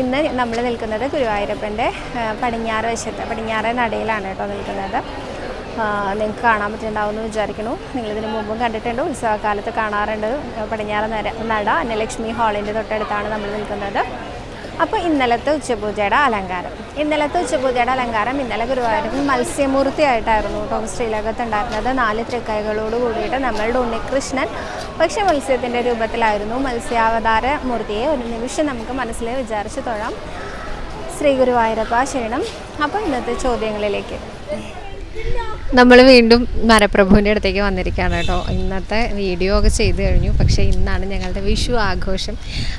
ഇന്ന് നമ്മൾ നിൽക്കുന്നത് ഗുരുവായൂരപ്പന്റെ പടിഞ്ഞാറ് വശത്ത് പടിഞ്ഞാറ് നടയിലാണ് കേട്ടോ നിൽക്കുന്നത്. നിങ്ങൾക്ക് കാണാൻ പറ്റുന്നുണ്ടാവുമെന്ന് വിചാരിക്കുന്നു. നിങ്ങളിതിന് മുമ്പും കണ്ടിട്ടുണ്ട് ഉത്സവകാലത്ത് കാണാറുണ്ട്. പടിഞ്ഞാറ് നര നട അന്നലക്ഷ്മി ഹാളിന്റെ തൊട്ടടുത്താണ് നമ്മൾ നിൽക്കുന്നത്. അപ്പോൾ ഇന്നലത്തെ ഉച്ചപൂജയുടെ അലങ്കാരം. ഇന്നലത്തെ ഉച്ചപൂജയുടെ അലങ്കാരം ഇന്നലെ ഗുരുവായൂരപ്പൻ മത്സ്യമൂർത്തിയായിട്ടായിരുന്നു കേട്ടോ ശ്രീലകത്ത് ഉണ്ടായിരുന്നത്. നാല് തൃക്കൈകളോട് കൂടിയിട്ട് നമ്മളുടെ ഉണ്ണികൃഷ്ണൻ പക്ഷേ മത്സ്യത്തിന്റെ രൂപത്തിലായിരുന്നു മത്സ്യാവതാര മൂർത്തിയെ. ഒരു നിമിഷം നമുക്ക് മനസ്സിൽ വിചാരിച്ചു തൊഴാം. ശ്രീ ഗുരുവായൂരപ്പ ശരണം. അപ്പോൾ ഇന്നത്തെ ചോദ്യങ്ങളിലേക്ക്. നമ്മൾ വീണ്ടും മരപ്രഭുവിന്റെ അടുത്തേക്ക് വന്നിരിക്കുകയാണ് കേട്ടോ. ഇന്നത്തെ വീഡിയോ ഒക്കെ ചെയ്തു കഴിഞ്ഞു. പക്ഷേ ഇന്നാണ് ഞങ്ങളുടെ വിഷു ആഘോഷം.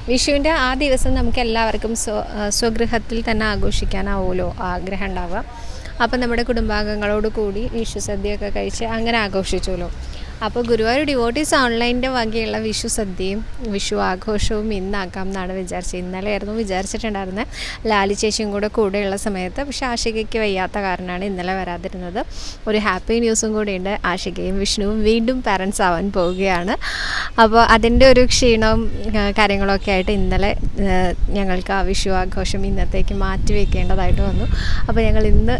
വിഷുവിന്റെ ആ ദിവസം നമുക്ക് എല്ലാവർക്കും സ്വ സ്വഗൃഹത്തിൽ തന്നെ ആഘോഷിക്കാനാവുമല്ലോ. ആഗ്രഹം ഉണ്ടാവുക. അപ്പം നമ്മുടെ കുടുംബാംഗങ്ങളോട് കൂടി വിഷു സദ്യയൊക്കെ കഴിച്ച് അങ്ങനെ ആഘോഷിച്ചുല്ലോ അപ്പോൾ ഗുരുവായൂർ ഡിവോട്ടീസ് ഓൺലൈനിന്റെ വകയുള്ള വിഷു സദ്യയും വിഷു ആഘോഷവും ഇന്നാക്കാം എന്നാണ് വിചാരിച്ചത്. ഇന്നലെയായിരുന്നു വിചാരിച്ചിട്ടുണ്ടായിരുന്നത് ലാലി ചേച്ചിയും കൂടെ കൂടെയുള്ള സമയത്ത്. പക്ഷെ ആഷികയ്ക്ക് വയ്യാത്ത കാരണമാണ് ഇന്നലെ വരാതിരുന്നത്. ഒരു ഹാപ്പി ന്യൂസും കൂടിയുണ്ട് ആഷികയും വിഷ്ണുവും വീണ്ടും പാരൻസ് ആവാൻ പോവുകയാണ്. അപ്പോൾ അതിന്റെ ഒരു ക്ഷീണവും കാര്യങ്ങളൊക്കെ ആയിട്ട് ഇന്നലെ ഞങ്ങൾക്ക് ആ വിഷു ആഘോഷം ഇന്നത്തേക്ക് മാറ്റി വെക്കേണ്ടതായിട്ട് വന്നു. അപ്പോൾ ഞങ്ങൾ ഇന്ന്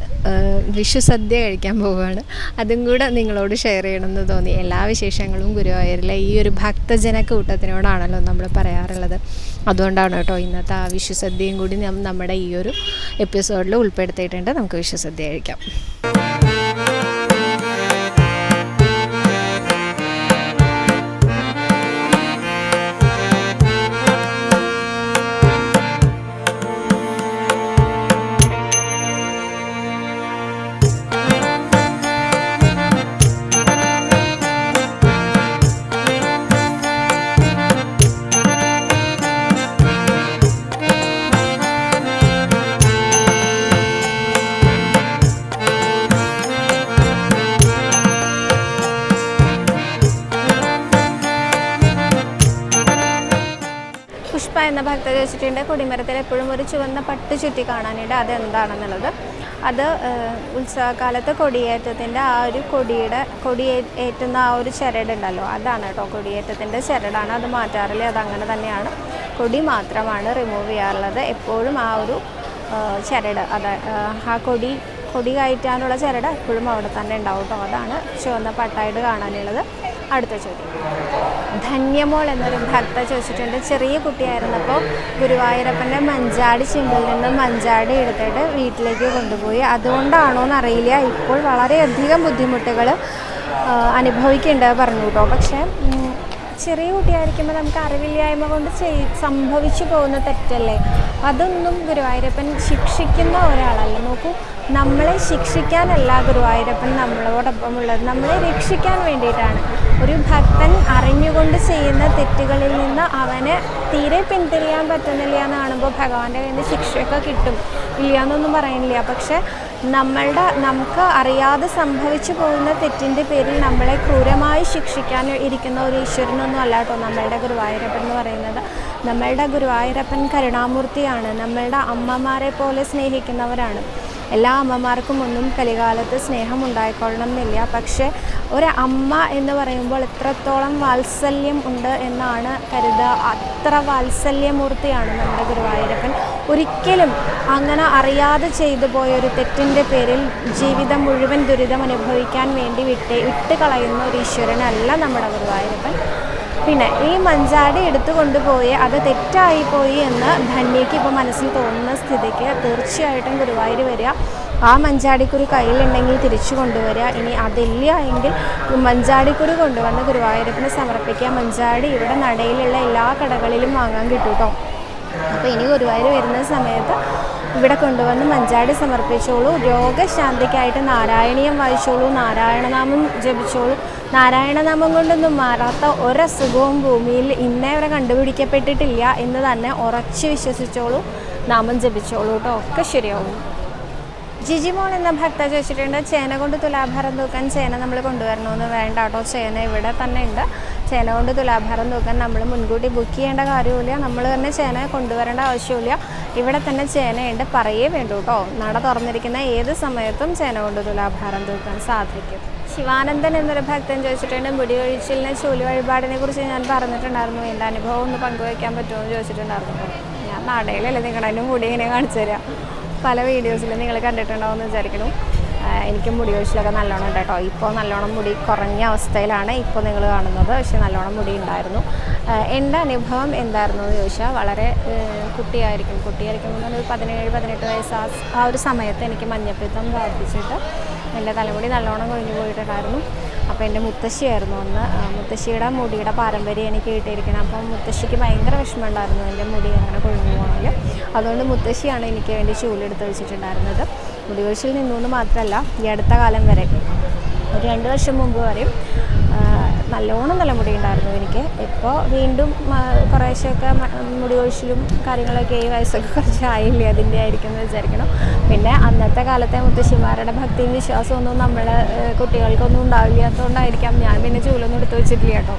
വിഷു സദ്യ കഴിക്കാൻ പോവുകയാണ്. അതും കൂടെ നിങ്ങളോട് ഷെയർ ചെയ്യണമെന്ന് തോന്നി. എല്ലാ വിശേഷങ്ങളും ഗുരുവായൂരിലെ ഈ ഒരു ഭക്തജന കൂട്ടത്തിനോടാണല്ലോ നമ്മൾ പറയാറുള്ളത്. അതുകൊണ്ടാണ് കേട്ടോ ഇന്നത്തെ ആ വിശ്വസദ്യയും സദ്യയും കൂടി നമ്മുടെ ഈ ഒരു എപ്പിസോഡിൽ ഉൾപ്പെടുത്തിയിട്ടുണ്ട്. നമുക്ക് വിശ്വസദ്യ സദ്യ കഴിക്കാം. എന്ന ഭക്ത കൊടിമരത്തിൽ എപ്പോഴും ഒരു ചുവന്ന പട്ട് ചുറ്റി കാണാനുണ്ട് അതെന്താണെന്നുള്ളത്. അത് ഉത്സവകാലത്ത് കൊടിയേറ്റത്തിന്റെ ആ ഒരു കൊടിയുടെ കൊടി ഏറ്റുന്ന ആ ഒരു ചരടുണ്ടല്ലോ അതാണ് കേട്ടോ കൊടിയേറ്റത്തിന്റെ ചരടാണ്. അത് മാറ്റാറില്ല അതങ്ങനെ തന്നെയാണ്. കൊടി മാത്രമാണ് റിമൂവ് ചെയ്യാറുള്ളത്. എപ്പോഴും ആ ഒരു ചരട് അത് ആ കൊടി കൊടി കയറ്റാനുള്ള ചരട് എപ്പോഴും അവിടെ തന്നെ ഉണ്ടാവും കേട്ടോ അതാണ് ചുവന്ന പട്ടായിട്ട് കാണാനുള്ളത്. അടുത്ത ചോദ്യം. ധന്യമോൾ എന്നൊരു ഭക്ത ചോദിച്ചിട്ടുണ്ട്. ചെറിയ കുട്ടിയായിരുന്നപ്പോൾ ഗുരുവായൂരപ്പന്റെ മഞ്ചാടി ചിമ്പിൽ നിന്ന് മഞ്ചാടി എടുത്തിട്ട് വീട്ടിലേക്ക് കൊണ്ടുപോയി. അതുകൊണ്ടാണോ എന്നറിയില്ല. ഇപ്പോൾ വളരെയധികം ബുദ്ധിമുട്ടുകൾ അനുഭവിക്കേണ്ടത് പറഞ്ഞു കേട്ടോ. പക്ഷേ ചെറിയ കുട്ടിയായിരിക്കുമ്പോൾ നമുക്ക് അറിവില്ലായ്മ കൊണ്ട് ചെയ് സംഭവിച്ചു പോകുന്ന തെറ്റല്ലേ? അതൊന്നും ഗുരുവായൂരപ്പൻ ശിക്ഷിക്കുന്ന ഒരാളല്ല. നോക്കൂ നമ്മളെ ശിക്ഷിക്കാനല്ല ഗുരുവായൂരപ്പൻ നമ്മളോടൊപ്പം ഉള്ളത്. നമ്മളെ രക്ഷിക്കാൻ വേണ്ടിയിട്ടാണ്. ഒരു ഭക്തൻ അറിഞ്ഞുകൊണ്ട് ചെയ്യുന്ന തെറ്റുകളിൽ നിന്ന് അവന് തീരെ പിന്തിരിയാൻ പറ്റുന്നില്ല എന്ന് കാണുമ്പോൾ ഭഗവാന്റെ കയ്യിൽ നിന്ന് ശിക്ഷയൊക്കെ കിട്ടും. ഇല്ല എന്നൊന്നും പറയുന്നില്ല പക്ഷെ നമ്മളുടെ നമുക്ക് അറിയാതെ സംഭവിച്ചു പോകുന്ന തെറ്റിന്റെ പേരിൽ നമ്മളെ ക്രൂരമായി ശിക്ഷിക്കാൻ ഇരിക്കുന്ന ഒരു ഈശ്വരനൊന്നും അല്ല കേട്ടോ നമ്മളുടെ ഗുരുവായൂരപ്പൻ എന്ന് പറയുന്നത്. നമ്മളുടെ ഗുരുവായൂരപ്പൻ കരുണാമൂർത്തിയാണ്. നമ്മളുടെ അമ്മമാരെ പോലെ സ്നേഹിക്കുന്നവരാണ്. എല്ലാ അമ്മമാർക്കും ഒന്നും കലികാലത്ത് സ്നേഹം ഉണ്ടായിക്കൊള്ളണം എന്നില്ല. പക്ഷേ ഒരു അമ്മ എന്ന് പറയുമ്പോൾ എത്രത്തോളം വാത്സല്യം ഉണ്ട് എന്നാണ് കരുതുക. അത്ര വാത്സല്യമൂർത്തിയാണ് നമ്മുടെ ഗുരുവായൂരപ്പൻ. ഒരിക്കലും അങ്ങനെ അറിയാതെ ചെയ്തു പോയ ഒരു തെറ്റിന്റെ പേരിൽ ജീവിതം മുഴുവൻ ദുരിതം അനുഭവിക്കാൻ വേണ്ടി വിട്ട് ഇട്ട് കളയുന്ന ഒരു ഈശ്വരനല്ല നമ്മുടെ ഗുരുവായൂരപ്പൻ. പിന്നെ ഈ മഞ്ചാടി എടുത്തു കൊണ്ടുപോയി അത് തെറ്റായി പോയി എന്ന് ധന്യയ്ക്ക് ഇപ്പോൾ മനസ്സിൽ തോന്നുന്ന സ്ഥിതിക്ക് തീർച്ചയായിട്ടും ഗുരുവായൂർ വരിക. ആ മഞ്ചാടിക്കുരു കയ്യിലുണ്ടെങ്കിൽ തിരിച്ചു കൊണ്ടുവരിക. ഇനി അതില്ല എങ്കിൽ മഞ്ചാടിക്കുരു കൊണ്ടുവന്ന് ഗുരുവായൂരപ്പിനെ സമർപ്പിക്കുക. മഞ്ചാടി ഇവിടെ നടയിലുള്ള എല്ലാ കടകളിലും വാങ്ങാൻ കിട്ടും കേട്ടോ. അപ്പോൾ ഇനി ഗുരുവായൂർ വരുന്ന സമയത്ത് ഇവിടെ കൊണ്ടുവന്ന് മഞ്ചാടി സമർപ്പിച്ചോളൂ. രോഗശാന്തിക്കായിട്ട് നാരായണീയം വായിച്ചോളൂ. നാരായണനാമം ജപിച്ചോളൂ. നാരായണനാമം കൊണ്ടൊന്നും മാറാത്ത ഒരസുഖവും ഭൂമിയിൽ ഇന്നേ വരെ കണ്ടുപിടിക്കപ്പെട്ടിട്ടില്ല എന്ന് തന്നെ ഉറച്ചു വിശ്വസിച്ചോളൂ. നാമം ജപിച്ചോളൂ കേട്ടോ. ഒക്കെ ശരിയാവും. ജിജിമോൾ എന്ന ഭക്ത ചോദിച്ചിട്ടുണ്ട്? ചേന കൊണ്ട് തുലാഭാരം തൂക്കാൻ ചേന നമ്മൾ കൊണ്ടുവരണമെന്ന് വേണ്ട കേട്ടോ. ചേന ഇവിടെ തന്നെ ഉണ്ട്. ചേന കൊണ്ട് തുലാഭാരം തൂക്കാൻ നമ്മൾ മുൻകൂട്ടി ബുക്ക് ചെയ്യേണ്ട കാര്യമില്ല നമ്മൾ തന്നെ ചേന കൊണ്ടുവരേണ്ട ആവശ്യമില്ല ഇവിടെ തന്നെ ചേനയുണ്ട്. പറയേ വേണ്ടു കേട്ടോ. നട തുറന്നിരിക്കുന്ന ഏത് സമയത്തും ചേന കൊണ്ട് തുലാഭാരം തൂക്കാൻ സാധിക്കും. ശിവാനന്ദൻ എന്നൊരു ഭക്തൻ ചോദിച്ചിട്ടുണ്ട് മുടി ഒഴിച്ചിലിനെ ചൂലി വഴിപാടിനെ കുറിച്ച് ഞാൻ പറഞ്ഞിട്ടുണ്ടായിരുന്നു. എന്റെ അനുഭവം ഒന്ന് പങ്കുവയ്ക്കാൻ പറ്റുമോ? എന്ന് ചോദിച്ചിട്ടുണ്ടായിരുന്നു. ഞാൻ നടയിലല്ലേ നിങ്ങളുടെ മുടി ഇങ്ങനെ കാണിച്ചു തരാം. പല വീഡിയോസിലും നിങ്ങൾ കണ്ടിട്ടുണ്ടാവുമെന്ന് എന്ന് വിചാരിക്കണം എനിക്ക് മുടി ഒഴിച്ചിലൊക്കെ നല്ലോണം ഉണ്ട് കേട്ടോ. ഇപ്പോൾ നല്ലോണം മുടി കുറഞ്ഞ അവസ്ഥയിലാണ് ഇപ്പോൾ നിങ്ങൾ കാണുന്നത്. പക്ഷേ നല്ലോണം മുടി ഉണ്ടായിരുന്നു. എന്റെ അനുഭവം എന്തായിരുന്നു എന്ന് ചോദിച്ചാൽ വളരെ കുട്ടിയായിരിക്കും. കുട്ടിയായിരിക്കുമ്പോൾ ഒരു പതിനേഴ് പതിനെട്ട് വയസ്സ് ആ ഒരു സമയത്ത് എനിക്ക് മഞ്ഞപ്പിത്തം ബാധിച്ചിട്ട് എന്റെ തലമുടി നല്ലോണം കൊഴിഞ്ഞു പോയിട്ടുണ്ടായിരുന്നു. അപ്പോൾ എന്റെ മുത്തശ്ശിയായിരുന്നു അന്ന്. മുത്തശ്ശിയുടെ മുടിയുടെ പാരമ്പര്യം എനിക്ക് കിട്ടിയിരിക്കണം അപ്പം മുത്തശ്ശിക്ക് ഭയങ്കര വിഷമമുണ്ടായിരുന്നു എന്റെ മുടി അങ്ങനെ കൊഴിഞ്ഞു പോകണമെങ്കിൽ അതുകൊണ്ട് മുത്തശ്ശിയാണ് എനിക്ക് വേണ്ടി ചൂലെടുത്ത് വെച്ചിട്ടുണ്ടായിരുന്നത്. മുടി കൊഴിച്ചിൽ നിന്നു മാത്രമല്ല ഈ അടുത്ത കാലം വരെ ഒരു രണ്ട് വർഷം മുമ്പ് വരെയും നല്ലോണം തലമുടി ഉണ്ടായിരുന്നു എനിക്ക്. ഇപ്പോൾ വീണ്ടും കുറേശ്ശെയൊക്കെ മുടി ഒഴിച്ചിലും കാര്യങ്ങളൊക്കെ ഈ വയസ്സൊക്കെ കുറച്ച് ആയില്ലേ അതിന്റെ ആയിരിക്കും എന്ന് വിചാരിക്കണം. പിന്നെ അന്നത്തെ കാലത്തെ മുത്തശ്ശിമാരുടെ ഭക്തിയും വിശ്വാസമൊന്നും നമ്മളെ കുട്ടികൾക്കൊന്നും ഉണ്ടാവില്ലാത്തതുകൊണ്ടായിരിക്കാം ഞാൻ പിന്നെ ചൂലൊന്നും എടുത്ത് വെച്ചിട്ടില്ല കേട്ടോ.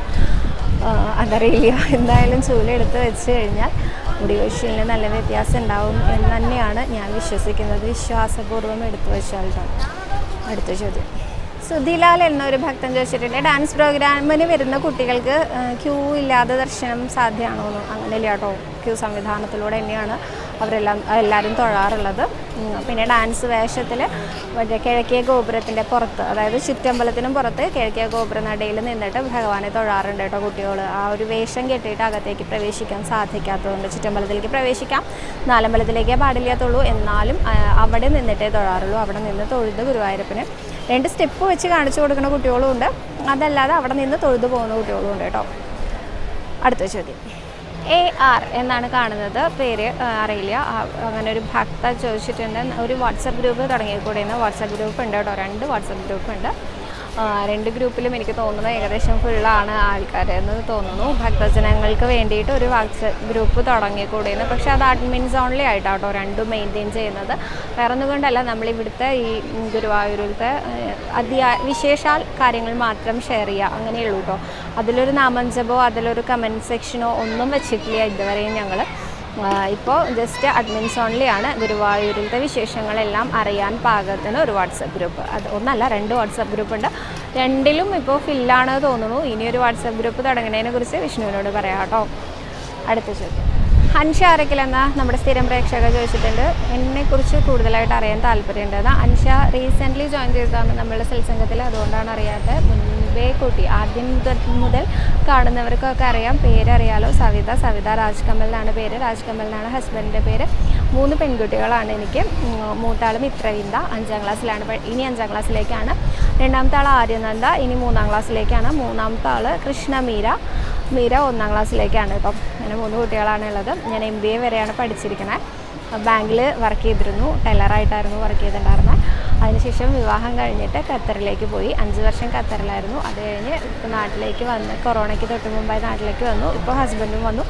അതറിയില്ല. എന്തായാലും ചൂല എടുത്ത് വെച്ച് കഴിഞ്ഞാൽ മുടി കൊഴിച്ചിലിന് നല്ല വ്യത്യാസം ഉണ്ടാവും എന്ന് തന്നെയാണ് ഞാൻ വിശ്വസിക്കുന്നത്. വിശ്വാസപൂർവം എടുത്തു വെച്ചാൽ അടുത്ത ചോദ്യം. സുധിലാൽ എന്നൊരു ഭക്തൻ ചോദിച്ചിട്ടുണ്ട്. ഡാൻസ് പ്രോഗ്രാമിന് വരുന്ന കുട്ടികൾക്ക് ക്യൂ ഇല്ലാതെ ദർശനം സാധ്യമാണോ എന്ന് അങ്ങനെയില്ല കേട്ടോ? ക്യൂ സംവിധാനത്തിലൂടെ തന്നെയാണ് അവരെല്ലാം എല്ലാവരും തൊഴാറുള്ളത്. പിന്നെ ഡാൻസ് വേഷത്തിൽ മറ്റേ കിഴക്കേ ഗോപുരത്തിന്റെ പുറത്ത് അതായത് ചുറ്റമ്പലത്തിനും പുറത്ത് കിഴക്കേ ഗോപുര നടയിൽ നിന്നിട്ട് ഭഗവാനെ തൊഴാറുണ്ട് കേട്ടോ കുട്ടികൾ ആ ഒരു വേഷം കെട്ടിയിട്ട് അകത്തേക്ക് പ്രവേശിക്കാൻ സാധിക്കാത്തതുകൊണ്ട് ചുറ്റമ്പലത്തിലേക്ക് പ്രവേശിക്കാം. നാലമ്പലത്തിലേക്കേ പാടില്ലാത്തുള്ളൂ. എന്നാലും അവിടെ നിന്നിട്ടേ തൊഴാറുള്ളൂ. അവിടെ നിന്ന് തൊഴുത് ഗുരുവായൂരപ്പന് രണ്ട് സ്റ്റെപ്പ് വെച്ച് കാണിച്ചു കൊടുക്കുന്ന കുട്ടികളും ഉണ്ട്. അതല്ലാതെ അവിടെ നിന്ന് തൊഴുതു പോകുന്ന കുട്ടികളും ഉണ്ട് കേട്ടോ. അടുത്ത ചോദ്യം. എ ആർ എന്നാണ് കാണുന്നത്. പേര് അറിയില്ല. അങ്ങനെ ഒരു ഭക്ത ചോദിച്ചിട്ടുണ്ട്. ഒരു വാട്സപ്പ് ഗ്രൂപ്പ് തുടങ്ങിക്കൂടിയെന്ന് വാട്സപ്പ് ഗ്രൂപ്പ് ഉണ്ട് കേട്ടോ. രണ്ട് വാട്സപ്പ് ഗ്രൂപ്പ് ഉണ്ട്. രണ്ട് ഗ്രൂപ്പിലും എനിക്ക് തോന്നുന്നത് ഏകദേശം ഫുള്ളാണ് ആൾക്കാരെന്ന് തോന്നുന്നു. ഭക്തജനങ്ങൾക്ക് വേണ്ടിയിട്ട് ഒരു വാട്സപ്പ് ഗ്രൂപ്പ് തുടങ്ങിക്കൂടിയെന്ന് പക്ഷേ അത് അഡ്മിൻസ് ഓൺലി ആയിട്ടാട്ടോ രണ്ടും മെയിന്റെയിൻ ചെയ്യുന്നത്. വേറെ ഒന്നുകൊണ്ടല്ല നമ്മളിവിടുത്തെ ഈ ഗുരുവായൂരിലത്തെ അധ്യാ വിശേഷാൽ കാര്യങ്ങൾ മാത്രം ഷെയർ ചെയ്യുക. അങ്ങനെയുള്ളൂ കേട്ടോ അതിലൊരു നാമഞ്ചപോ അതിലൊരു കമന്റ് സെക്ഷനോ ഒന്നും വെച്ചിട്ടില്ല ഇതുവരെയും ഞങ്ങൾ ഇപ്പോൾ ജസ്റ്റ് അഡ്മിൻസ് ഓൺലി ആണ്. ഗുരുവായൂരിലത്തെ വിശേഷങ്ങളെല്ലാം അറിയാൻ പാകത്തിന് ഒരു വാട്സപ്പ് ഗ്രൂപ്പ് അത് ഒന്നല്ല രണ്ട് വാട്സപ്പ് ഗ്രൂപ്പ് ഉണ്ട്. രണ്ടിലും ഇപ്പോൾ ഫില്ലാണ് തോന്നുന്നു. ഇനി ഒരു വാട്സപ്പ് ഗ്രൂപ്പ് തുടങ്ങുന്നതിനെ കുറിച്ച് വിഷ്ണുവിനോട് പറയാം കേട്ടോ. അടുത്ത ചോദ്യം. അൻഷ ആരക്കിൽ നമ്മുടെ സ്ഥിരം പ്രേക്ഷക ചോദിച്ചിട്ടുണ്ട്. എന്നെക്കുറിച്ച് കൂടുതലായിട്ട് അറിയാൻ താല്പര്യമുണ്ടെന്ന് അൻഷ റീസെന്റ്ലി ജോയിൻ ചെയ്തതാണ് നമ്മളുടെ സത്സംഗത്തിൽ അതുകൊണ്ടാണ് അറിയാത്തത്. മുൻപേ കൂട്ടി ആദ്യം മുതൽ കാണുന്നവർക്കൊക്കെ അറിയാം. പേരറിയാലോ? സവിത സവിത രാജ്കമൽ എന്നാണ് പേര്. രാജ്കമൽ എന്നാണ് ഹസ്ബൻഡിന്റെ പേര്. മൂന്ന് പെൺകുട്ടികളാണ് എനിക്ക്. മൂത്താളും ഇത്രവിന്ദ അഞ്ചാം ക്ലാസ്സിലാണ് ഇനി അഞ്ചാം ക്ലാസ്സിലേക്കാണ്. രണ്ടാമത്തെ ആൾ ആര്യനന്ദ ഇനി മൂന്നാം ക്ലാസ്സിലേക്കാണ്. മൂന്നാമത്തെ ആൾ കൃഷ്ണ മീര മീര ഒന്നാം ക്ലാസ്സിലേക്കാണ്. ഇപ്പം അങ്ങനെ മൂന്ന് കുട്ടികളാണ് ഉള്ളത്. ഞാൻ എം ബി എ വരെയാണ് പഠിച്ചിരിക്കുന്നത് ബാങ്കിൽ വർക്ക് ചെയ്തിരുന്നു ടെല്ലറായിട്ടായിരുന്നു വർക്ക് ചെയ്തിട്ടുണ്ടായിരുന്നത് അതിനുശേഷം വിവാഹം കഴിഞ്ഞിട്ട് ഖത്തറിലേക്ക് പോയി. അഞ്ച് വർഷം ഖത്തറിലായിരുന്നു. അത് കഴിഞ്ഞ് ഇപ്പോൾ നാട്ടിലേക്ക് വന്ന് കൊറോണയ്ക്ക് തൊട്ട് മുമ്പായി നാട്ടിലേക്ക് വന്നു. ഇപ്പോൾ ഹസ്ബൻഡും വന്നു.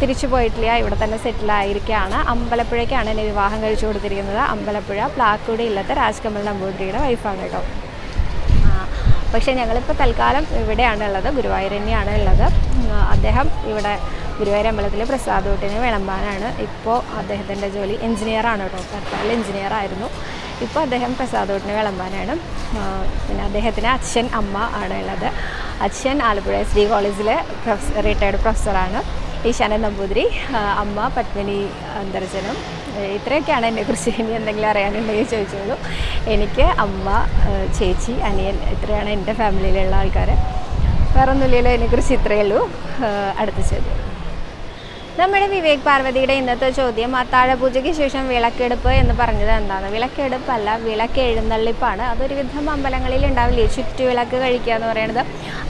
തിരിച്ചു പോയിട്ടില്ല. ഇവിടെ തന്നെ സെറ്റിലായിരിക്കുകയാണ് അമ്പലപ്പുഴയ്ക്കാണ് എന്നെ വിവാഹം കഴിച്ചു കൊടുത്തിരിക്കുന്നത്. അമ്പലപ്പുഴ പ്ലാക്കുടി ഇല്ലത്തെ രാജ്കമൽ നമ്പൂതിരിയുടെ വൈഫാണ് കേട്ടോ. പക്ഷേ ഞങ്ങളിപ്പോൾ തൽക്കാലം ഇവിടെയാണ് ഉള്ളത്. ഗുരുവായൂർ തന്നെയാണ് ഉള്ളത്. അദ്ദേഹം ഇവിടെ ഗുരുവായൂർ അമ്പലത്തിൽ പ്രസാദൂട്ടിന് വിളമ്പാനാണ്. ഇപ്പോൾ അദ്ദേഹത്തിന്റെ ജോലി എഞ്ചിനീയറാണ് കേട്ടോ. സർക്കാരിൽ എഞ്ചിനീയർ ആയിരുന്നു. ഇപ്പോൾ അദ്ദേഹം പ്രസാദൂട്ടിന് വിളമ്പാനാണ്. പിന്നെ അദ്ദേഹത്തിന് അച്ഛൻ അമ്മ ആണ് ഉള്ളത്. അച്ഛൻ ആലപ്പുഴ എസ് ഡി കോളേജിലെ പ്രൊഫസർ റിട്ടയർഡ് പ്രൊഫസറാണ്. ഈശാനൻ നമ്പൂതിരി അമ്മ പത്മിനി അന്തർജനം. ഇത്രയൊക്കെയാണ് എന്നെക്കുറിച്ച് ഇനി എന്തെങ്കിലും അറിയാനുണ്ടെങ്കിൽ ചോദിച്ചോളൂ എനിക്ക് അമ്മ ചേച്ചി അനിയൻ ഇത്രയാണ് എന്റെ ഫാമിലിയിലുള്ള ആൾക്കാർ വേറൊന്നുമില്ലല്ലോ എന്നെക്കുറിച്ച് ഇത്രയേ ഉള്ളൂ. അടുത്ത ചോദ്യം. നമ്മുടെ വിവേക് പാർവതിയുടെ ഇന്നത്തെ ചോദ്യം അത്താഴപൂജയ്ക്ക് ശേഷം വിളക്കെടുപ്പ് എന്ന് പറഞ്ഞത് എന്താണ്? വിളക്കെടുപ്പല്ല വിളക്ക് എഴുന്നള്ളിപ്പാണ് അതൊരുവിധം അമ്പലങ്ങളിൽ ഉണ്ടാവില്ലേ? ചുറ്റുവിളക്ക് കഴിക്കുക എന്ന് പറയുന്നത്.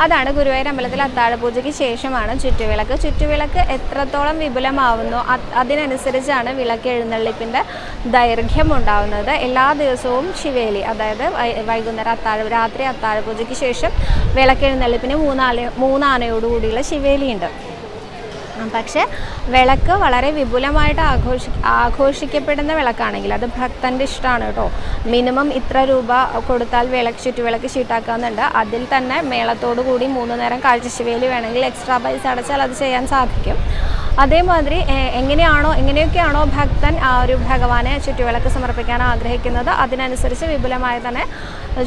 അതാണ് ഗുരുവായൂർ അമ്പലത്തിൽ അത്താഴപൂജയ്ക്ക് ശേഷമാണ് ചുറ്റുവിളക്ക്. ചുറ്റുവിളക്ക് എത്രത്തോളം വിപുലമാവുന്നു അത് അതിനനുസരിച്ചാണ് വിളക്ക് എഴുന്നള്ളിപ്പിന്റെ ദൈർഘ്യം ഉണ്ടാവുന്നത്. എല്ലാ ദിവസവും ശിവേലി അതായത് വൈകുന്നേരം അത്താഴ രാത്രി അത്താഴപൂജയ്ക്ക് ശേഷം വിളക്ക് എഴുന്നള്ളിപ്പിന് മൂന്നാല മൂന്നാനയോടുകൂടിയുള്ള ശിവേലിയുണ്ട്. പക്ഷേ വിളക്ക് വളരെ വിപുലമായിട്ട് ആഘോഷി ആഘോഷിക്കപ്പെടുന്ന വിളക്കാണെങ്കിൽ അത് ഭക്തന്റെ ഇഷ്ടമാണ് കേട്ടോ. മിനിമം ഇത്ര രൂപ കൊടുത്താൽ വിളക്ക് ചുറ്റുവിളക്ക് ഷീട്ടാക്കാവുന്നുണ്ട് അതിൽ തന്നെ മേളത്തോടു കൂടി മൂന്ന് നേരം കാഴ്ചശിവേലി വേണമെങ്കിൽ എക്സ്ട്രാ പൈസ അടച്ചാൽ അത് ചെയ്യാൻ സാധിക്കും. അതേമാതിരി എങ്ങനെയാണോ എങ്ങനെയൊക്കെയാണോ ഭക്തൻ ആ ഒരു ഭഗവാനെ ചുറ്റുവിളക്ക് സമർപ്പിക്കാൻ ആഗ്രഹിക്കുന്നത് അതിനനുസരിച്ച് വിപുലമായി തന്നെ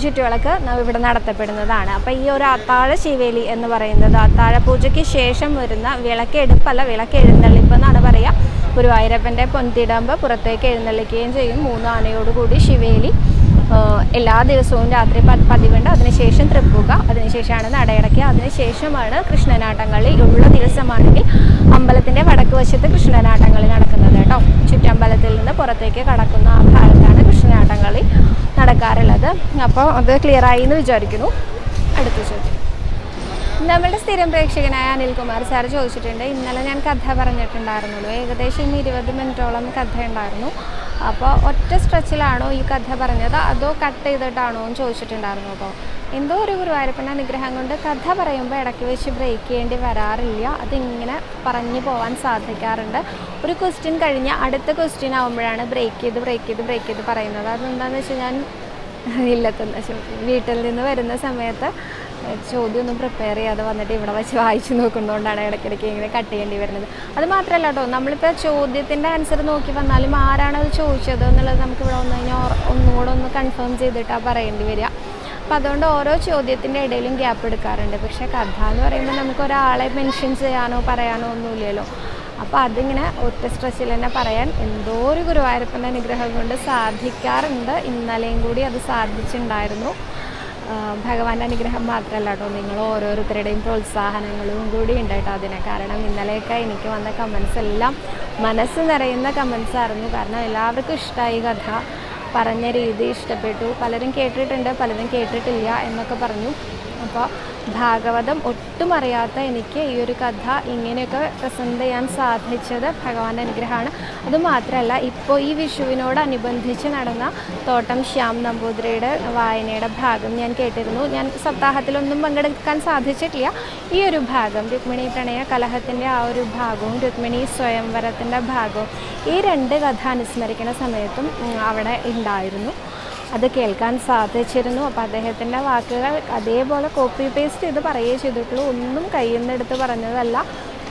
ചുറ്റുവിളക്ക് ഇവിടെ നടത്തപ്പെടുന്നതാണ്. അപ്പോൾ ഈ ഒരു അത്താഴ ശിവേലി എന്ന് പറയുന്നത് അത്താഴ പൂജയ്ക്ക് ശേഷം വരുന്ന വിളക്കെടുപ്പല്ല വിളക്ക് എഴുന്നള്ളിപ്പ് എന്നാണ് പറയുക. ഗുരുവായൂരപ്പന്റെ പൊന്തിടമ്പ് പുറത്തേക്ക് എഴുന്നള്ളിക്കുകയും ചെയ്യും. മൂന്ന് ആനയോടുകൂടി ശിവേലി എല്ലാ ദിവസവും രാത്രി പതിവുണ്ട്. അതിനുശേഷം തൃപ്പുക അതിനുശേഷമാണ് നടയടയ്ക്കുക അതിനുശേഷമാണ് കൃഷ്ണനാട്ടങ്ങളിൽ ഉള്ള ദിവസമാണെങ്കിൽ അമ്പലത്തിന്റെ വടക്ക് വശത്ത് കൃഷ്ണനാട്ടങ്ങളിൽ നടക്കുന്നത് കേട്ടോ. ചുറ്റമ്പലത്തിൽ നിന്ന് പുറത്തേക്ക് കടക്കുന്ന ആ ഭാഗത്താണ് കൃഷ്ണനാട്ടങ്ങളിൽ നടക്കാറുള്ളത്. അപ്പോൾ അത് ക്ലിയർ ആയി എന്ന് വിചാരിക്കുന്നു. അടുത്ത ചോദ്യം. നമ്മളുടെ സ്ഥിരം പ്രേക്ഷകനായ അനിൽകുമാർ സാർ ചോദിച്ചിട്ടുണ്ട്. ഇന്നലെ ഞാൻ കഥ പറഞ്ഞിട്ടുണ്ടായിരുന്നുള്ളൂ. ഏകദേശം ഇരുപത് മിനിറ്റോളം കഥ ഉണ്ടായിരുന്നു അപ്പോൾ ഒറ്റ സ്ട്രെച്ചിലാണോ ഈ കഥ പറഞ്ഞത്? അതോ കട്ട് ചെയ്തിട്ടാണോ എന്ന് ചോദിച്ചിട്ടുണ്ടായിരുന്നു കേട്ടോ എന്തോ ഒരു ഗുരുവായൂരപ്പന്റെ അനുഗ്രഹം കൊണ്ട് കഥ പറയുമ്പോൾ ഇടയ്ക്ക് വെച്ച് ബ്രേക്ക് ചെയ്യേണ്ടി വരാറില്ല. അതിങ്ങനെ പറഞ്ഞു പോകാൻ സാധിക്കാറുണ്ട്. ഒരു ക്വസ്റ്റ്യൻ കഴിഞ്ഞ് അടുത്ത ക്വസ്റ്റ്യൻ ആകുമ്പോഴാണ് ബ്രേക്ക് ചെയ്ത് ബ്രേക്ക് ചെയ്ത് ബ്രേക്ക് ചെയ്ത് പറയുന്നത്. അതെന്താണെന്ന് വെച്ചാൽ ഞാൻ ഇല്ലത്തുന്ന വീട്ടിൽ നിന്ന് വരുന്ന സമയത്ത് ചോദ്യമൊന്നും പ്രിപ്പയർ ചെയ്യാതെ വന്നിട്ട് ഇവിടെ വെച്ച് വായിച്ചു നോക്കുന്നതുകൊണ്ടാണ് ഇടയ്ക്കിടയ്ക്ക് ഇങ്ങനെ കട്ട് ചെയ്യേണ്ടി വരുന്നത്. അത് മാത്രമല്ല കേട്ടോ നമ്മളിപ്പോൾ ചോദ്യത്തിന്റെ ആൻസർ നോക്കി വന്നാലും ആരാണ് അത് ചോദിച്ചത് എന്നുള്ളത് നമുക്ക് ഇവിടെ ഒന്ന് കഴിഞ്ഞാൽ ഒന്നുകൂടെ ഒന്ന് കൺഫേം ചെയ്തിട്ടാണ് പറയേണ്ടി വരിക. അപ്പം അതുകൊണ്ട് ഓരോ ചോദ്യത്തിന്റെ ഇടയിലും ഗ്യാപ്പ് എടുക്കാറുണ്ട്. പക്ഷേ കഥ എന്ന് പറയുമ്പോൾ നമുക്ക് ഒരാളെ മെൻഷൻ ചെയ്യാനോ പറയാനോ ഒന്നുമില്ലല്ലോ. അപ്പോൾ അതിങ്ങനെ ഒറ്റ സ്ട്രെസ്സിൽ തന്നെ പറയാൻ എന്തോ ഒരു ഗുരുവായൂരപ്പന്റെ അനുഗ്രഹം കൊണ്ട് സാധിക്കാറുണ്ട്. ഇന്നലെയും കൂടി അത് സാധിച്ചിട്ടുണ്ടായിരുന്നു. ഭഗവാന്റെ അനുഗ്രഹം മാത്രമല്ല കേട്ടോ. നിങ്ങൾ ഓരോരുത്തരുടെയും പ്രോത്സാഹനങ്ങളും കൂടി ഉണ്ട് കേട്ടോ അതിനെ കാരണം ഇന്നലെയൊക്കെ എനിക്ക് വന്ന കമൻസ് എല്ലാം മനസ്സ് നിറയുന്ന കമൻസ് ആയിരുന്നു. കാരണം എല്ലാവർക്കും ഇഷ്ടമായി കഥ. പറഞ്ഞ രീതി ഇഷ്ടപ്പെട്ടു. പലരും കേട്ടിട്ടുണ്ട് പലരും കേട്ടിട്ടില്ല എന്നൊക്കെ പറഞ്ഞു. അപ്പോൾ ഭാഗവതം ഒട്ടും അറിയാത്ത എനിക്ക് ഈ ഒരു കഥ ഇങ്ങനെയൊക്കെ പ്രസന്റ് ചെയ്യാൻ സാധിച്ചത് ഭഗവാന്റെ അനുഗ്രഹമാണ്. അതുമാത്രമല്ല ഇപ്പോൾ ഈ വിഷുവിനോടനുബന്ധിച്ച് നടന്ന തോട്ടം ശ്യാം നമ്പൂതിരിയുടെ വായനയുടെ ഭാഗം ഞാൻ കേട്ടിരുന്നു. ഞാൻ സപ്താഹത്തിലൊന്നും പങ്കെടുക്കാൻ സാധിച്ചിട്ടില്ല. ഈ ഒരു ഭാഗം രുക്മിണി പ്രണയ കലഹത്തിന്റെ ആ ഒരു ഭാഗവും രുക്മിണി സ്വയംവരത്തിന്റെ ഭാഗവും ഈ രണ്ട് കഥ അനുസ്മരിക്കുന്ന സമയത്തും അവിടെ ഉണ്ടായിരുന്നു. അത് കേൾക്കാൻ സാധിച്ചിരുന്നു. അപ്പോൾ അദ്ദേഹത്തിന്റെ വാക്കുകൾ അതേപോലെ കോപ്പി പേസ്റ്റ് ചെയ്ത് പറയുകയേ ചെയ്തിട്ടുള്ളൂ. ഒന്നും കയ്യിൽ നിന്ന് പറഞ്ഞതല്ല.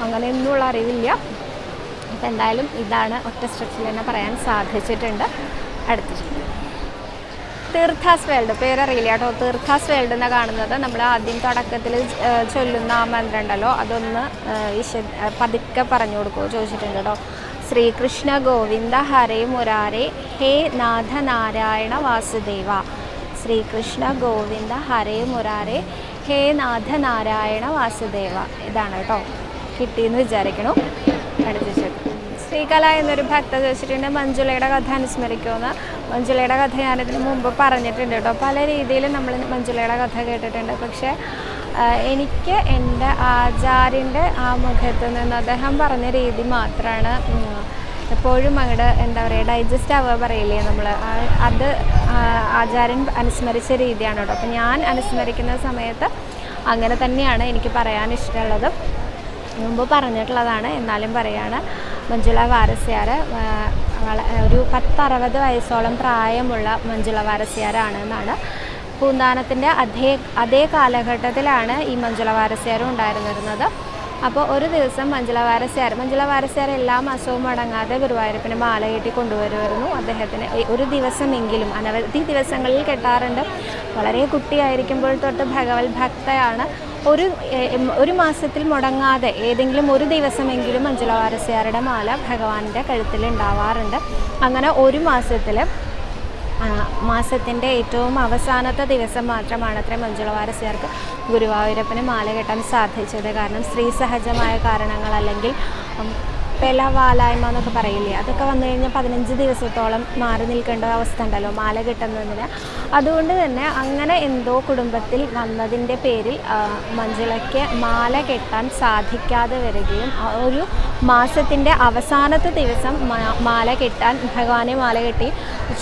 അങ്ങനെയൊന്നുമുള്ള അറിവില്ല. അപ്പോൾ എന്തായാലും ഇതാണ് ഒറ്റ സ്ട്രെച്ചിൽ തന്നെ പറയാൻ സാധിച്ചിട്ടുണ്ട്. അടുത്ത തീർത്ഥാസ് വേൾഡ്. പേരറിയില്ല കേട്ടോ. തീർത്ഥാസ് വേൾഡ് എന്ന് കാണുന്നത് നമ്മൾ ആദ്യം തുടക്കത്തിൽ ചൊല്ലുന്ന ആ മന്ത്രം ഉണ്ടല്ലോ. അതൊന്ന് പതുക്കെ പറഞ്ഞു കൊടുക്കുമോ ചോദിച്ചിട്ടുണ്ട് കേട്ടോ. ശ്രീകൃഷ്ണ ഗോവിന്ദ ഹരേ മുരാരേ ഹേ നാഥ നാരായണ വാസുദേവ. ശ്രീകൃഷ്ണ ഗോവിന്ദ ഹരേ മുരാരേ ഹേ നാഥ നാരായണ വാസുദേവ. ഇതാണ് കേട്ടോ. കിട്ടിയെന്ന് വിചാരിക്കണു. ശ്രീകല എന്നൊരു ഭക്ത ചോദിച്ചിട്ടുണ്ട് മഞ്ജുളയുടെ കഥ അനുസ്മരിക്കുമെന്ന്. മഞ്ജുളയുടെ കഥ ഞാനിതിന് മുമ്പ് പറഞ്ഞിട്ടുണ്ട് കേട്ടോ. പല രീതിയിൽ നമ്മൾ മഞ്ജുളയുടെ കഥ കേട്ടിട്ടുണ്ട്. പക്ഷേ എനിക്ക് എന്റെ ആചാര്യന്റെ ആ മുഖത്ത് നിന്ന് അദ്ദേഹം പറഞ്ഞ രീതി മാത്രമാണ്. എപ്പോഴും അങ്ങോട്ട് എന്താ പറയുക ഡൈജസ്റ്റ് ആവുക പറയില്ലേ നമ്മൾ അത് ആചാര്യൻ അനുസ്മരിച്ച രീതിയാണ് കേട്ടോ. അപ്പം ഞാൻ അനുസ്മരിക്കുന്ന സമയത്ത് അങ്ങനെ തന്നെയാണ് എനിക്ക് പറയാൻ ഇഷ്ടമുള്ളത്. മുമ്പ് പറഞ്ഞിട്ടുള്ളതാണ് എന്നാലും പറയാണ്. മഞ്ജുള വാരസ്യാർ ഒരു പത്തറുപത് വയസ്സോളം പ്രായമുള്ള മഞ്ജുള വാരസ്യാരാണ് എന്നാണ് പൂന്താനത്തിന്റെ അതേ അതേ കാലഘട്ടത്തിലാണ് ഈ മഞ്ജുള വാരസ്യാരും ഉണ്ടായിരുന്നിരുന്നത് അപ്പോൾ ഒരു ദിവസം മഞ്ജുള വാരസ്യാർ മഞ്ജുള വാരസ്യാർ എല്ലാ മാസവും മുടങ്ങാതെ ഗുരുവായൂരപ്പന് മാല കെട്ടി കൊണ്ടുവരുമായിരുന്നു. അദ്ദേഹത്തിന് ഒരു ദിവസമെങ്കിലും അനവധി ദിവസങ്ങളിൽ കെട്ടാറുണ്ട്. വളരെ കുട്ടിയായിരിക്കുമ്പോൾ തൊട്ട് ഭഗവത് ഭക്തയാണ്. ഒരു ഒരു മാസത്തിൽ മുടങ്ങാതെ ഏതെങ്കിലും ഒരു ദിവസമെങ്കിലും മഞ്ജുള വാരസ്യാരുടെ മാല ഭഗവാന്റെ കഴുത്തിൽ ഉണ്ടാവാറുണ്ട് അങ്ങനെ ഒരു മാസത്തിൽ മാസത്തിന്റെ ഏറ്റവും അവസാനത്തെ ദിവസം മാത്രമാണ് അത്ര മഞ്ജുള വാരസ്യാർക്ക് ഗുരുവായൂരപ്പന് മാല കെട്ടാൻ സാധിച്ചത്. കാരണം സ്ത്രീ സഹജമായ കാരണങ്ങൾ അല്ലെങ്കിൽ കൈപ്പേല വാലായ്മ എന്നൊക്കെ പറയില്ലേ? അതൊക്കെ വന്നു കഴിഞ്ഞാൽ പതിനഞ്ച് ദിവസത്തോളം മാറി നിൽക്കേണ്ട അവസ്ഥ ഉണ്ടല്ലോ മാല കിട്ടുന്നതിന്. അതുകൊണ്ട് തന്നെ അങ്ങനെ എന്തോ കുടുംബത്തിൽ വന്നതിന്റെ പേരിൽ മഞ്ജുളയ്ക്ക് മാല കെട്ടാൻ സാധിക്കാതെ വരികയും ഒരു മാസത്തിന്റെ അവസാനത്തെ ദിവസം മാല കെട്ടാൻ ഭഗവാനെ മാല കെട്ടി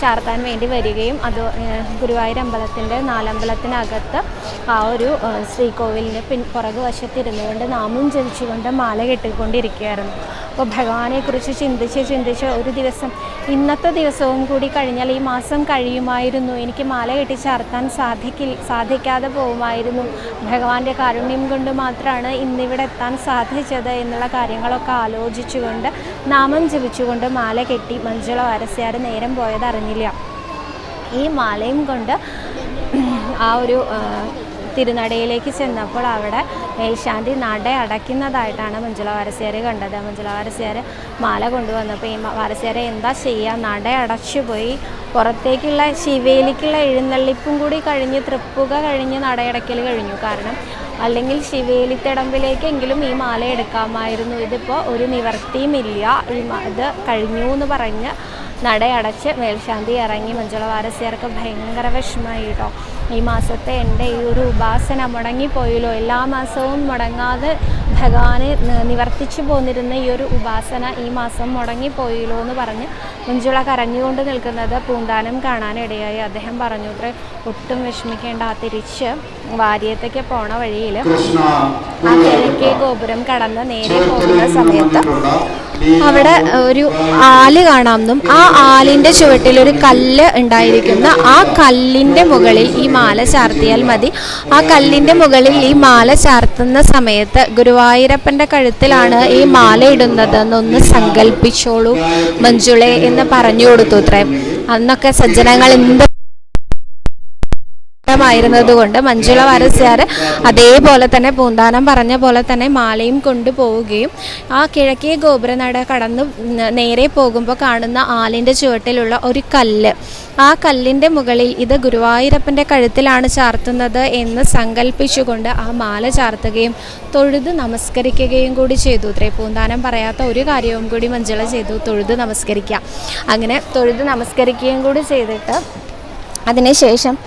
ചാർത്താൻ വേണ്ടി വരികയും അത് ഗുരുവായൂർ അമ്പലത്തിന്റെ നാലമ്പലത്തിനകത്ത് ആ ഒരു ശ്രീകോവിലിന്റെ പിൻ പുറകു വശത്തിരുന്നുകൊണ്ട് നാമം ജപിച്ചുകൊണ്ട് മാല കെട്ടിക്കൊണ്ടിരിക്കുകയായിരുന്നു. അപ്പോൾ ഭഗവാനെക്കുറിച്ച് ചിന്തിച്ച് ചിന്തിച്ച് ഒരു ദിവസം ഇന്നത്തെ ദിവസവും കൂടി കഴിഞ്ഞാൽ ഈ മാസം കഴിയുമായിരുന്നു. എനിക്ക് മാല കെട്ടി ചേർത്താൻ സാധിക്കില്ല സാധിക്കാതെ പോകുമായിരുന്നു. ഭഗവാന്റെ കാരുണ്യം കൊണ്ട് മാത്രമാണ് ഇന്നിവിടെ എത്താൻ സാധിച്ചത് എന്നുള്ള കാര്യങ്ങളൊക്കെ ആലോചിച്ചുകൊണ്ട് നാമം ജപിച്ചുകൊണ്ട് മാല കെട്ടി മഞ്ജുള വാരസ്യാർ നേരം പോയത് അറിഞ്ഞില്ല ഈ മാലയും കൊണ്ട് ആ ഒരു തിരുനടയിലേക്ക് ചെന്നപ്പോൾ അവിടെ മേൽശാന്തി നട അടയ്ക്കുന്നതായിട്ടാണ് മഞ്ജുള വാരസ്യാർ കണ്ടത്. മഞ്ജുള വാരസ്യാർ മാല കൊണ്ടുവന്നപ്പോൾ ഈ വാരസ്യാരെ എന്താ ചെയ്യുക നട അടച്ചു പോയി. പുറത്തേക്കുള്ള ശിവേലിക്കുള്ള എഴുന്നള്ളിപ്പും കൂടി കഴിഞ്ഞ് തൃപ്പുക കഴിഞ്ഞ് നടയടയ്ക്കൽ കഴിഞ്ഞു. കാരണം അല്ലെങ്കിൽ ശിവേലിത്തടമ്പിലേക്കെങ്കിലും ഈ മാല എടുക്കാമായിരുന്നു. ഇതിപ്പോൾ ഒരു നിവർത്തിയുമില്ല. ഈ ഇത് കഴിഞ്ഞു എന്ന് പറഞ്ഞ് നടയടച്ച് മേൽശാന്തി ഇറങ്ങി. മഞ്ജുള വാരസ്യാർക്ക് ഭയങ്കര വിഷമായി കേട്ടോ ഈ മാസത്തെ എന്റെ ഈ ഒരു ഉപാസന മുടങ്ങിപ്പോയല്ലോ. എല്ലാ മാസവും മുടങ്ങാതെ ഭഗവാനെ നിവർത്തിച്ചു പോന്നിരുന്ന ഈ ഒരു ഉപാസന ഈ മാസം മുടങ്ങിപ്പോയല്ലോ എന്ന് പറഞ്ഞ് മുഞ്ചുള കരഞ്ഞുകൊണ്ട് നിൽക്കുന്നത് പൂന്താനം കാണാനിടയായി. അദ്ദേഹം പറഞ്ഞു അത്ര ഒട്ടും വിഷമിക്കേണ്ട ആ തിരിച്ച് വാര്യത്തേക്ക് പോണ വഴിയിൽ ആ കിഴക്കേ ഗോപുരം കടന്ന് നേരെ പോകുന്ന സമയത്ത് അവിടെ ഒരു ആൽ കാണാമെന്നും ആ ആലിന്റെ ചുവട്ടിൽ ഒരു കല്ല് ഉണ്ടായിരിക്കുന്ന ആ കല്ലിന്റെ മുകളിൽ ഈ മാല ചാർത്തിയാൽ മതി. ആ കല്ലിന്റെ മുകളിൽ ഈ മാല ചാർത്തുന്ന സമയത്ത് ഗുരുവായൂരപ്പന്റെ കഴുത്തിലാണ് ഈ മാല ഇടുന്നത് എന്നൊന്ന് സങ്കല്പിച്ചോളൂ മഞ്ജുളെ എന്ന് പറഞ്ഞു കൊടുത്തു അന്നൊക്കെ സജ്ജനങ്ങൾ എന്ത് ായിരുന്നത് കൊണ്ട് മഞ്ജുള വാരസ്യാർ അതേപോലെ തന്നെ പൂന്താനം പറഞ്ഞ പോലെ തന്നെ മാലയും കൊണ്ടുപോവുകയും ആ കിഴക്കേ ഗോപുരനട കടന്ന് നേരെ പോകുമ്പോൾ കാണുന്ന ആലിന്റെ ചുവട്ടിലുള്ള ഒരു കല്ല്. ആ കല്ലിന്റെ മുകളിൽ ഇത് ഗുരുവായൂരപ്പന്റെ കഴുത്തിലാണ് ചാർത്തുന്നത് എന്ന് സങ്കല്പിച്ചുകൊണ്ട് ആ മാല ചാർത്തുകയും തൊഴുത് നമസ്കരിക്കുകയും കൂടി ചെയ്തു. ഇത്രേ പൂന്താനം പറയാത്ത ഒരു കാര്യവും കൂടി മഞ്ജുള ചെയ്തു. തൊഴുത് നമസ്കരിക്കുക അങ്ങനെ തൊഴുത് നമസ്കരിക്കുകയും കൂടി ചെയ്തിട്ട് അതിനുശേഷം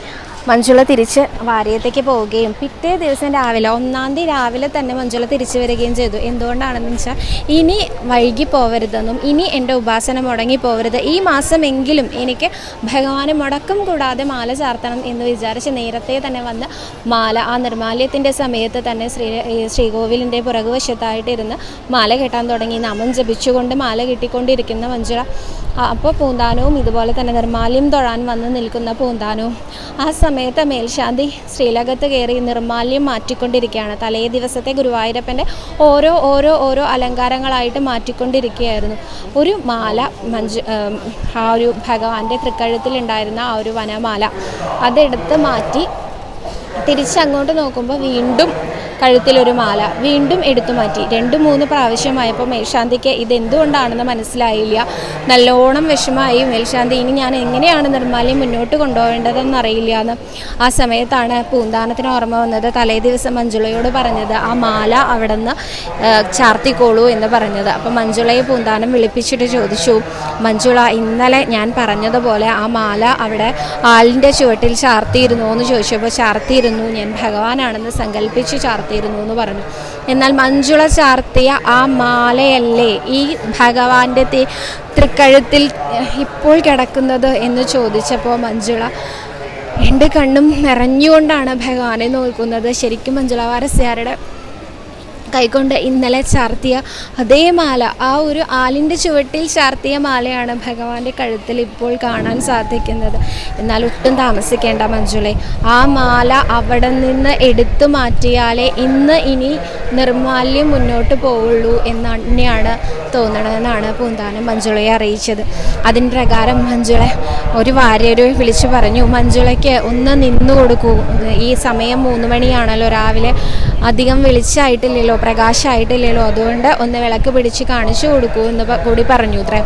മഞ്ജുള തിരിച്ച് വാര്യത്തേക്ക് പോവുകയും പിറ്റേ ദിവസം രാവിലെ ഒന്നാം തീയതി രാവിലെ തന്നെ മഞ്ജുള തിരിച്ചു വരികയും ചെയ്തു. എന്തുകൊണ്ടാണെന്ന് വെച്ചാൽ ഇനി വൈകി പോവരുതെന്നും ഇനി എന്റെ ഉപാസന മുടങ്ങി പോവരുത്. ഈ മാസമെങ്കിലും എനിക്ക് ഭഗവാന് മുടക്കം കൂടാതെ മാല ചാർത്തണം എന്ന് വിചാരിച്ച് നേരത്തെ തന്നെ വന്ന് മാല ആ നിർമാല്യത്തിന്റെ സമയത്ത് തന്നെ ശ്രീ ശ്രീകോവിലിന്റെ പുറകുവശത്തായിട്ടിരുന്ന് മാല കെട്ടാൻ തുടങ്ങി. നാമം ജപിച്ചുകൊണ്ട് മാല കിട്ടിക്കൊണ്ടിരിക്കുന്ന മഞ്ജുള അപ്പോൾ പൂന്താനവും ഇതുപോലെ തന്നെ നിർമാല്യം തൊഴാൻ വന്ന് നിൽക്കുന്ന പൂന്താനവും ആ സമയത്ത് മേൽശാന്തി ശ്രീലകത്ത് കയറി നിർമാല്യം മാറ്റിക്കൊണ്ടിരിക്കുകയാണ്. തലേ ദിവസത്തെ ഗുരുവായൂരപ്പന്റെ ഓരോ ഓരോ ഓരോ അലങ്കാരങ്ങളായിട്ട് മാറ്റിക്കൊണ്ടിരിക്കുകയായിരുന്നു. ഒരു മാല മഞ്ജു ആ ഒരു ഭഗവാന്റെ തൃക്കഴുത്തിലുണ്ടായിരുന്ന ആ ഒരു വനമാല അതെടുത്ത് മാറ്റി തിരിച്ചങ്ങോട്ട് നോക്കുമ്പോൾ വീണ്ടും കഴുത്തിലൊരു മാല വീണ്ടും എടുത്തു മാറ്റി. രണ്ട് മൂന്ന് പ്രാവശ്യമായപ്പോൾ മേൽശാന്തിക്ക് ഇതെന്തുകൊണ്ടാണെന്ന് മനസ്സിലായില്ല. നല്ലോണം വിഷമായി. മേൽശാന്തി ഇനി ഞാൻ എങ്ങനെയാണ് നിർമ്മാല്യം മുന്നോട്ട് കൊണ്ടുപോകേണ്ടതെന്ന് അറിയില്ല എന്ന് ആ സമയത്താണ് പൂന്താനത്തിന് ഓർമ്മ വന്നത്. തലേ ദിവസം മഞ്ജുളയോട് പറഞ്ഞത് ആ മാല അവിടെ നിന്ന് ചാർത്തിക്കോളൂ എന്ന് പറഞ്ഞത്. അപ്പോൾ മഞ്ജുളയെ പൂന്താനം വിളിപ്പിച്ചിട്ട് ചോദിച്ചു മഞ്ജുള ഇന്നലെ ഞാൻ പറഞ്ഞതുപോലെ ആ മാല അവിടെ ആളിന്റെ ചുവട്ടിൽ ചാർത്തിയിരുന്നു എന്ന് ചോദിച്ചപ്പോൾ ചാർത്തിയിരുന്നു. ഞാൻ ഭഗവാനാണെന്ന് സങ്കല്പിച്ച് ചാർത്തിയിരുന്നു എന്ന് പറഞ്ഞു. എന്നാൽ മഞ്ജുള ചാർത്തിയ ആ മാലയല്ലേ ഈ ഭഗവാന്റെ തീ തൃക്കഴുത്തിൽ ഇപ്പോൾ കിടക്കുന്നത്? എന്ന് ചോദിച്ചപ്പോൾ മഞ്ജുള എന്റെ കണ്ണും നിറഞ്ഞുകൊണ്ടാണ് ഭഗവാനെ നോക്കുന്നത്. ശരിക്കും മഞ്ജുള വാരസ്യാരുടെ കൈകൊണ്ട് ഇന്നലെ ചാർത്തിയ അതേ മാല ആ ഒരു ആലിന്റെ ചുവട്ടിൽ ചാർത്തിയ മാലയാണ് ഭഗവാന്റെ കഴുത്തിൽ ഇപ്പോൾ കാണാൻ സാധിക്കുന്നത്. എന്നാൽ ഒട്ടും താമസിക്കേണ്ട മഞ്ജുളെ ആ മാല അവിടെ നിന്ന് എടുത്തു മാറ്റിയാലേ ഇന്ന് ഇനി നിർമാല്യം മുന്നോട്ട് പോവുള്ളൂ എന്ന് തന്നെയാണ് തോന്നണമെന്നാണ് പൂന്താനം മഞ്ജുളയെ അറിയിച്ചത്. അതിൻ പ്രകാരം മഞ്ജുള ഒരു വാര്യരെ വിളിച്ചു പറഞ്ഞു മഞ്ജുളയ്ക്ക് ഒന്ന് നിന്നു കൊടുക്കൂ ഈ സമയം മൂന്ന് മണിയാണല്ലോ രാവിലെ അധികം വെളിച്ചമായിട്ടില്ലല്ലോ പ്രകാശമായിട്ടില്ലല്ലോ. അതുകൊണ്ട് ഒന്ന് വിളക്ക് പിടിച്ച് കാണിച്ചു കൊടുക്കൂ എന്ന് കൂടി പറഞ്ഞു ഇത്രേ.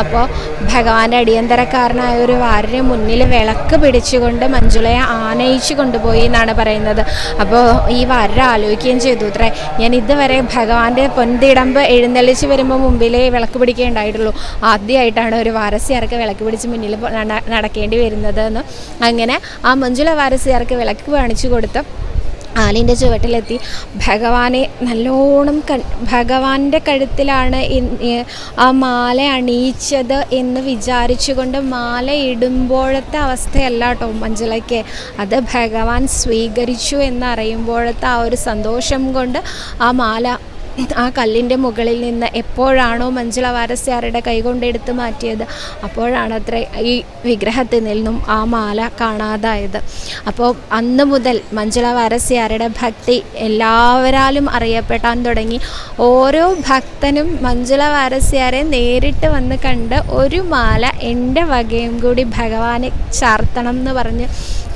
അപ്പോൾ ഭഗവാന്റെ അടിയന്തരക്കാരനായ ഒരു വാരന് മുന്നിൽ വിളക്ക് പിടിച്ചുകൊണ്ട് മഞ്ജുളയെ ആനയിച്ചു കൊണ്ടുപോയി എന്നാണ് പറയുന്നത്. അപ്പോൾ ഈ വാര ആലോചിക്കുകയും ചെയ്തു ഇത്രേ. ഞാൻ ഇതുവരെ ഭഗവാന്റെ പൊന്തിടമ്പ് എഴുന്നള്ളിച്ച് വരുമ്പോൾ മുമ്പിലേ വിളക്ക് പിടിക്കേണ്ടായിട്ടുള്ളൂ ആദ്യമായിട്ടാണ് ഒരു വാരസ്യാർക്ക് വിളക്ക് പിടിച്ച് മുന്നിൽ നടക്കേണ്ടി വരുന്നത് എന്ന്. അങ്ങനെ ആ മഞ്ജുള വാരസ്യാർക്ക് വിളക്ക് കാണിച്ചു കൊടുത്ത് ആലിന്റെ ചുവട്ടിലെത്തി. ഭഗവാനെ നല്ലോണം കൺ ഭഗവാന്റെ കഴുത്തിലാണ് ആ മാല അണിയിച്ചത് എന്ന് വിചാരിച്ചുകൊണ്ട് മാല ഇടുമ്പോഴത്തെ അവസ്ഥയല്ല കേട്ടോ മഞ്ജുളയ്ക്ക്. അത് ഭഗവാൻ സ്വീകരിച്ചു എന്നറിയുമ്പോഴത്തെ ആ ഒരു സന്തോഷം കൊണ്ട് ആ മാല ആ കല്ലിന്റെ മുകളിൽ നിന്ന് എപ്പോഴാണോ മഞ്ജുള വാരസ്യാരുടെ കൈകൊണ്ട് എടുത്തു മാറ്റിയത് അപ്പോഴാണ് അത്ര ഈ വിഗ്രഹത്തിൽ നിന്നും ആ മാല കാണാതായത്. അപ്പോൾ അന്ന് മുതൽ മഞ്ജുള വാരസ്യാരുടെ ഭക്തി എല്ലാവരാലും അറിയപ്പെടാൻ തുടങ്ങി. ഓരോ ഭക്തനും മഞ്ജുള വാരസ്യാരെ നേരിട്ട് വന്ന് കണ്ട് ഒരു മാല എന്റെ വകയും കൂടി ഭഗവാനെ ചാർത്തണം എന്ന് പറഞ്ഞ്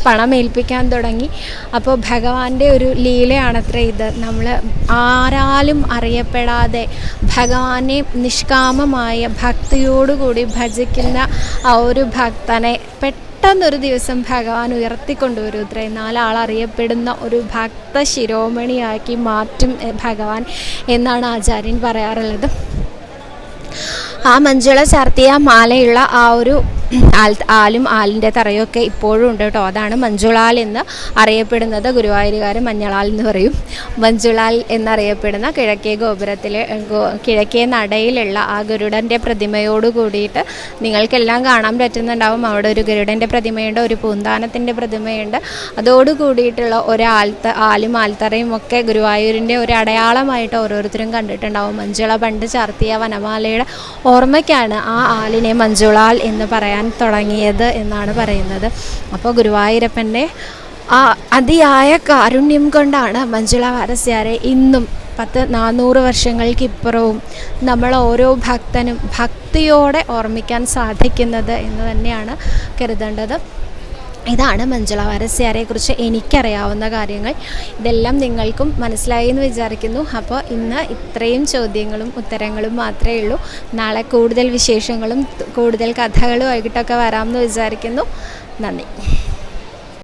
പണമേൽപ്പിക്കാൻ തുടങ്ങി. അപ്പോൾ ഭഗവാന്റെ ഒരു ലീലയാണത്രേ ഇത്. നമ്മൾ ആരാലും അറിയപ്പെടാതെ ഭഗവാനെ നിഷ്കാമമായ ഭക്തിയോടുകൂടി ഭജിക്കുന്ന ആ ഒരു ഭക്തനെ പെട്ടെന്നൊരു ദിവസം ഭഗവാൻ ഉയർത്തിക്കൊണ്ടുവരും ഇത്ര നാലാൾ അറിയപ്പെടുന്ന ഒരു ഭക്ത ശിരോമണിയാക്കി മാറ്റും ഭഗവാൻ എന്നാണ് ആചാര്യൻ പറയാറുള്ളത്. ആ മഞ്ജുള ചാർത്തിയ മാലയുള്ള ആ ഒരു ആൽ ആലും ആലിന്റെ തറയൊക്കെ ഇപ്പോഴും ഉണ്ട് കേട്ടോ. അതാണ് മഞ്ജുളാൽ എന്ന് അറിയപ്പെടുന്നത്. ഗുരുവായൂരുകാർ മഞ്ഞളാൽ എന്ന് പറയും. മഞ്ജുളാൽ എന്നറിയപ്പെടുന്ന കിഴക്കേ ഗോപുരത്തിലെ കിഴക്കേ നടയിലുള്ള ആ ഗരുഡന്റെ പ്രതിമയോട് കൂടിയിട്ട് നിങ്ങൾക്കെല്ലാം കാണാൻ പറ്റുന്നുണ്ടാവും. അവിടെ ഒരു ഗരുഡന്റെ പ്രതിമയുണ്ട് ഒരു പൂന്താനത്തിന്റെ പ്രതിമയുണ്ട്. അതോട് കൂടിയിട്ടുള്ള ഒരു ആലും ആൽത്തറയും ഒക്കെ ഗുരുവായൂരിന്റെ ഒരു അടയാളമായിട്ട് ഓരോരുത്തരും കണ്ടിട്ടുണ്ടാവും. മഞ്ജുള പണ്ട് ചാർത്തിയ വനമാലയുടെ ഓർമ്മയ്ക്കാണ് ആ ആലിനെ മഞ്ജുളാൽ എന്ന് പറയാൻ തുടങ്ങിയത് എന്നാണ് പറയുന്നത്. അപ്പോൾ ഗുരുവായൂരപ്പന്റെ ആ അതിയായ കാരുണ്യം കൊണ്ടാണ് മഞ്ജുള വാരസ്യാരെ ഇന്നും പത്ത് നാനൂറ് വർഷങ്ങൾക്കിപ്പുറവും നമ്മൾ ഓരോ ഭക്തനും ഭക്തിയോടെ ഓർമ്മിക്കാൻ സാധിക്കുന്നത് എന്ന് തന്നെയാണ് കരുതേണ്ടത്. ഇതാണ് മഞ്ജുള വാരസ്യാരെക്കുറിച്ച് എനിക്കറിയാവുന്ന കാര്യങ്ങൾ. ഇതെല്ലാം നിങ്ങൾക്കും മനസ്സിലായി എന്ന് വിചാരിക്കുന്നു. അപ്പോൾ ഇന്ന് ഇത്രയും ചോദ്യങ്ങളും ഉത്തരങ്ങളും മാത്രമേ ഉള്ളൂ. നാളെ കൂടുതൽ വിശേഷങ്ങളും കൂടുതൽ കഥകളും ആയിട്ടൊക്കെ വരാമെന്ന് വിചാരിക്കുന്നു. നന്ദി.